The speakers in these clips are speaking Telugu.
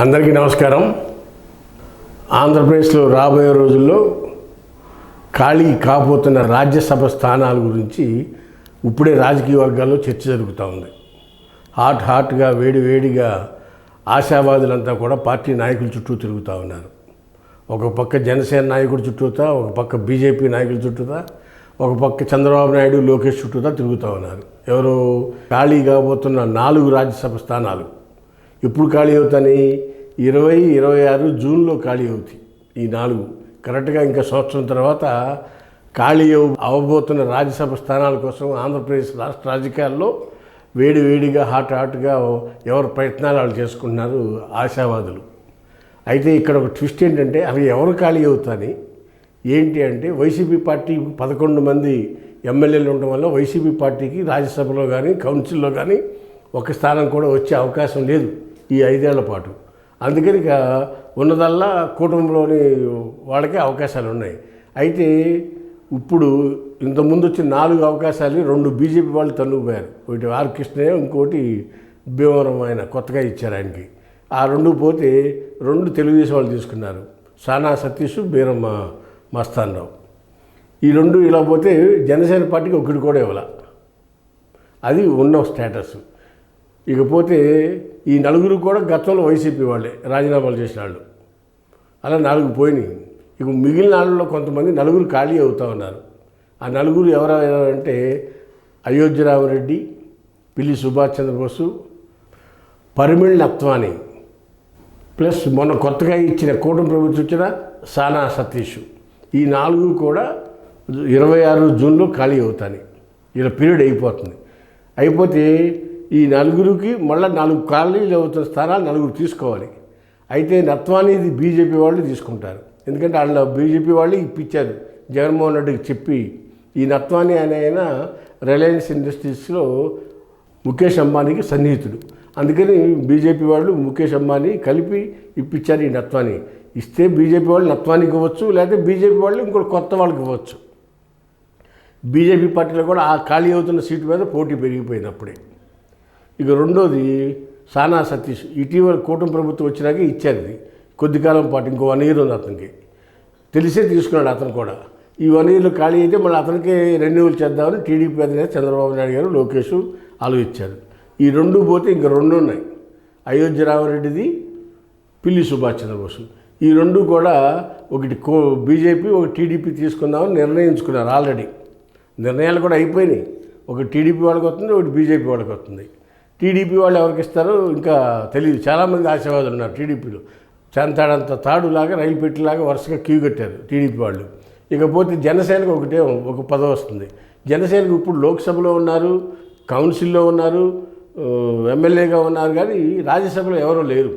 అందరికీ నమస్కారం. ఆంధ్రప్రదేశ్లో రాబోయే రోజుల్లో ఖాళీ కాబోతున్న రాజ్యసభ స్థానాల గురించి ఇప్పుడే రాజకీయ వర్గాల్లో చర్చ జరుగుతూ ఉంది. హాట్ హాట్గా వేడి వేడిగా ఆశావాదులంతా కూడా పార్టీ నాయకుల చుట్టూ తిరుగుతూ ఉన్నారు. ఒక పక్క జనసేన నాయకుడు చుట్టూతా ఒక పక్క బీజేపీ నాయకుల చుట్టూతా ఒక పక్క చంద్రబాబు నాయుడు లోకేష్ చుట్టూతా తిరుగుతూ ఉన్నారు. ఎవరు ఖాళీ కాబోతున్న నాలుగు రాజ్యసభ స్థానాలు. ఎప్పుడు ఖాళీ అవుతాయి ఇరవై ఇరవై ఆరు జూన్లో ఖాళీ అవుతాయి. ఈ నాలుగు. కరెక్ట్గా ఇంకా సంవత్సరం తర్వాత ఖాళీ అవబోతున్న రాజ్యసభ స్థానాల కోసం ఆంధ్రప్రదేశ్ రాష్ట్ర రాజకీయాల్లో వేడి వేడిగా హాట్ హాట్గా ఎవరు ప్రయత్నాలు వాళ్ళు చేసుకుంటున్నారు ఆశావాదులు. అయితే ఇక్కడ ఒక ట్విస్ట్ ఏంటంటే అవి ఎవరు ఖాళీ అవుతాని? ఏంటి అంటే వైసీపీ పార్టీ పదకొండు మంది ఎమ్మెల్యేలు ఉండడం వల్ల వైసీపీ పార్టీకి రాజ్యసభలో కానీ కౌన్సిల్లో కానీ ఒక స్థానం కూడా వచ్చే అవకాశం లేదు. ఈ ఐదేళ్ళ పాటు. అందుకని ఇక ఉన్నదల్లా కుటుంబంలోని వాళ్ళకే అవకాశాలు ఉన్నాయి. అయితే ఇప్పుడు ఇంతకుముందు వచ్చిన నాలుగు అవకాశాలు రెండు బీజేపీ వాళ్ళు తన్నుకుపోయారు. ఒకటి ఆర్ కృష్ణయ్య ఇంకోటి భీమవరం ఆయన కొత్తగా ఇచ్చారు ఆయనకి. ఆ రెండు పోతే రెండు తెలుగుదేశం వాళ్ళు తీసుకున్నారు. సానా సతీష్ బీరమ్మ మస్తాన్రావు. ఈ రెండు ఇలా పోతే జనసేన పార్టీకి ఒకటి కూడా ఇవ్వాల. అది ఉన్న స్టేటస్. ఇకపోతే ఈ నలుగురు కూడా గతంలో వైసీపీ వాళ్ళే రాజీనామాలు చేసిన వాళ్ళు అలా నాలుగు పోయినాయి. ఇక మిగిలిన వాళ్ళలో కొంతమంది నలుగురు ఖాళీ అవుతా ఉన్నారు. ఆ నలుగురు ఎవరంటే అయోధ్యరామరెడ్డి పిల్లి సుభాష్ చంద్రబోసు పరిమిళ్ నత్వాని. ప్లస్ మొన్న కొత్తగా ఇచ్చిన కూటమి ప్రభుత్వం ఇచ్చిన సానా సతీష్. ఈ నాలుగు కూడా ఇరవై ఆరు జూన్లో ఖాళీ అవుతాయి. ఇలా పీరియడ్ అయిపోతుంది. అయిపోతే ఈ నలుగురికి మళ్ళీ నాలుగు ఖాళీలు అవుతున్న స్థానాలు నలుగురు తీసుకోవాలి. అయితే నత్వానీది బీజేపీ వాళ్ళు తీసుకుంటారు. ఎందుకంటే వాళ్ళ బీజేపీ వాళ్ళు ఇప్పించారు. జగన్మోహన్ రెడ్డికి చెప్పి ఈ నత్వాని ఆయన రిలయన్స్ ఇండస్ట్రీస్లో ముఖేష్ అంబానీకి సన్నిహితుడు. అందుకని బీజేపీ వాళ్ళు ముఖేష్ అంబానీ కలిపి ఇప్పించారు ఈ నత్వాని. ఇస్తే బీజేపీ వాళ్ళు నత్వానికి ఇవ్వచ్చు లేకపోతే బీజేపీ వాళ్ళు ఇంకోటి కొత్త వాళ్ళకి ఇవ్వచ్చు. బీజేపీ పార్టీలో కూడా ఆ ఖాళీ అవుతున్న సీటు మీద పోటీ పెరిగిపోయినప్పుడే ఇక రెండోది సానా సతీష్. ఇటీవల కూటమి ప్రభుత్వం వచ్చినాక ఇచ్చారు ఇది. కొద్ది కాలం పాటు ఇంకో వన్ ఇయర్ ఉంది అతనికి. తెలిసే తీసుకున్నాడు అతను కూడా. ఈ వన్ ఇయర్లో ఖాళీ అయితే మళ్ళీ అతనికి రెన్యువల్ చేద్దామని టీడీపీ అధినేత చంద్రబాబు నాయుడు గారు లోకేష్ ఆలోచించారు. ఈ రెండు పోతే ఇంక రెండు ఉన్నాయి. అయోధ్య రామరెడ్డిది పిల్లి సుభాష్ చంద్రబోసు. ఈ రెండు కూడా ఒకటి కో బీజేపీ ఒక టీడీపీ తీసుకుందామని నిర్ణయించుకున్నారు ఆల్రెడీ. నిర్ణయాలు కూడా అయిపోయినాయి. ఒక టీడీపీ వాళ్ళకి వస్తుంది ఒకటి బీజేపీ వాళ్ళకి వస్తుంది టీడీపీ వాళ్ళు ఎవరికి ఇస్తారో ఇంకా తెలియదు చాలామంది ఆశావాదులు ఉన్నారు టీడీపీలో. చెంతాడంత తాడులాగా రైలు పెట్టిలాగా వరుసగా క్యూ కట్టారు టీడీపీ వాళ్ళు. ఇకపోతే జనసేనకు ఒకటే ఒక పదవి వస్తుంది. జనసేనకు ఇప్పుడు లోక్సభలో ఉన్నారు కౌన్సిల్లో ఉన్నారు ఎమ్మెల్యేగా ఉన్నారు కానీ రాజ్యసభలో ఎవరూ లేరు.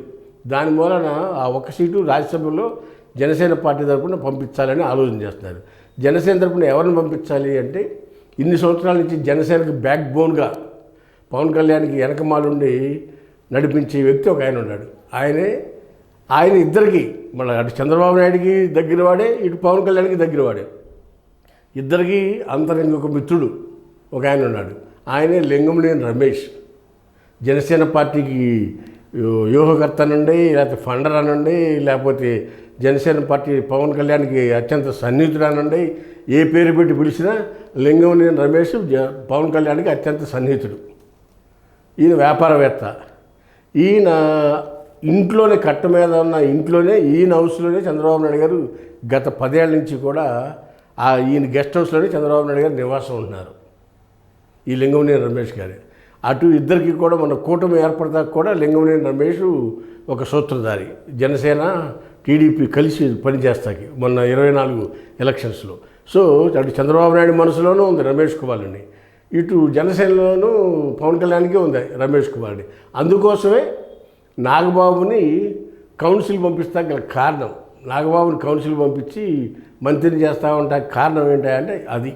దాని మూలన ఆ ఒక్క సీటు రాజ్యసభలో జనసేన పార్టీ తరపున పంపించాలని ఆలోచన చేస్తున్నారు. జనసేన తరపున ఎవరిని పంపించాలి అంటే ఇన్ని సంవత్సరాల నుంచి జనసేనకు బ్యాక్ బోన్గా పవన్ కళ్యాణ్కి వెనకమాలుండి నడిపించే వ్యక్తి ఒక ఆయన ఉన్నాడు. ఆయనే ఆయన ఇద్దరికి మన అటు చంద్రబాబు నాయుడికి దగ్గరవాడే ఇటు పవన్ కళ్యాణ్కి దగ్గరవాడే. ఇద్దరికి అంతరంగ ఒక మిత్రుడు ఒక ఆయన ఉన్నాడు. ఆయనే లింగంలేని రమేష్. జనసేన పార్టీకి వ్యూహకర్త నుండి లేకపోతే ఫండర్ అనండి లేకపోతే జనసేన పార్టీ పవన్ కళ్యాణ్కి అత్యంత సన్నిహితుడు అనండి ఏ పేరు పెట్టి పిలిచినా లింగంలేని రమేష్ పవన్ కళ్యాణ్కి అత్యంత సన్నిహితుడు. ఈయన వ్యాపారవేత్త. ఈయన ఇంట్లోనే కట్ట మీద ఉన్న ఇంట్లోనే ఈయన హౌస్లోనే చంద్రబాబు నాయుడు గారు గత పదేళ్ళ నుంచి కూడా ఆ ఈయన గెస్ట్ హౌస్లోనే చంద్రబాబు నాయుడు గారు నివాసం ఉంటున్నారు. ఈ లింగంనేని రమేష్ గారు. అటు ఇద్దరికి కూడా మన కూటమి ఏర్పడతాక కూడా లింగంనేని రమేష్ ఒక సూత్రధారి. జనసేన టీడీపీ కలిసి పనిచేస్తాకి మొన్న ఇరవై నాలుగు ఎలక్షన్స్లో సో అటు చంద్రబాబు నాయుడు మనసులోనూ ఉంది రమేష్ కుమార్ని ఇటు జనసేనలోనూ పవన్ కళ్యాణ్కే ఉంది రమేష్ కుమార్ని. అందుకోసమే నాగబాబుని కౌన్సిల్ పంపిస్తా గల కారణం. నాగబాబుని కౌన్సిల్ పంపించి మంత్రిని చేస్తా ఉంటా కారణం ఏంటంటే అది.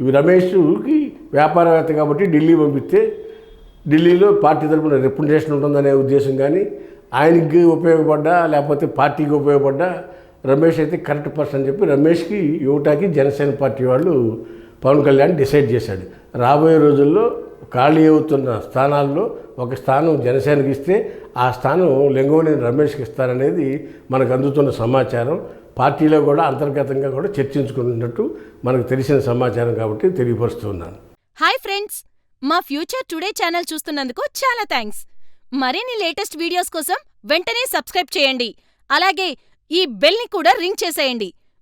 ఇవి రమేష్కి వ్యాపారవేత్త కాబట్టి ఢిల్లీ పంపిస్తే ఢిల్లీలో పార్టీ తరపున రిప్రజెంటేషన్ ఉంటుందనే ఉద్దేశం కానీ ఆయనకి ఉపయోగపడ్డా లేకపోతే పార్టీకి ఉపయోగపడ్డా రమేష్ అయితే కరెక్ట్ పర్సన్ అని చెప్పి రమేష్కి యువటాకి జనసేన పార్టీ వాళ్ళు పవన్ కళ్యాణ్ డిసైడ్ చేశాడు. రాబోయే రోజుల్లో ఖాళీ అవుతున్న స్థానాల్లో ఒక స్థానం జనసేనకి ఇస్తే ఆ స్థానం లెంగోనేని రమేష్కి ఇస్తారనేది మనకు అందుతున్న సమాచారం. పార్టీలో కూడా అంతర్గతంగా కూడా చర్చించుకున్నట్టు మనకు తెలిసిన సమాచారం కాబట్టి తెలియపరుస్తున్నాను హాయ్ ఫ్రెండ్స్ మా ఫ్యూచర్ టుడే ఛానల్ చూస్తున్నందుకు చాలా థ్యాంక్స్. మరిన్ని లేటెస్ట్ వీడియోస్ కోసం వెంటనే సబ్స్క్రైబ్ చేయండి. అలాగే ఈ బెల్ని కూడా రింగ్ చేసేయండి.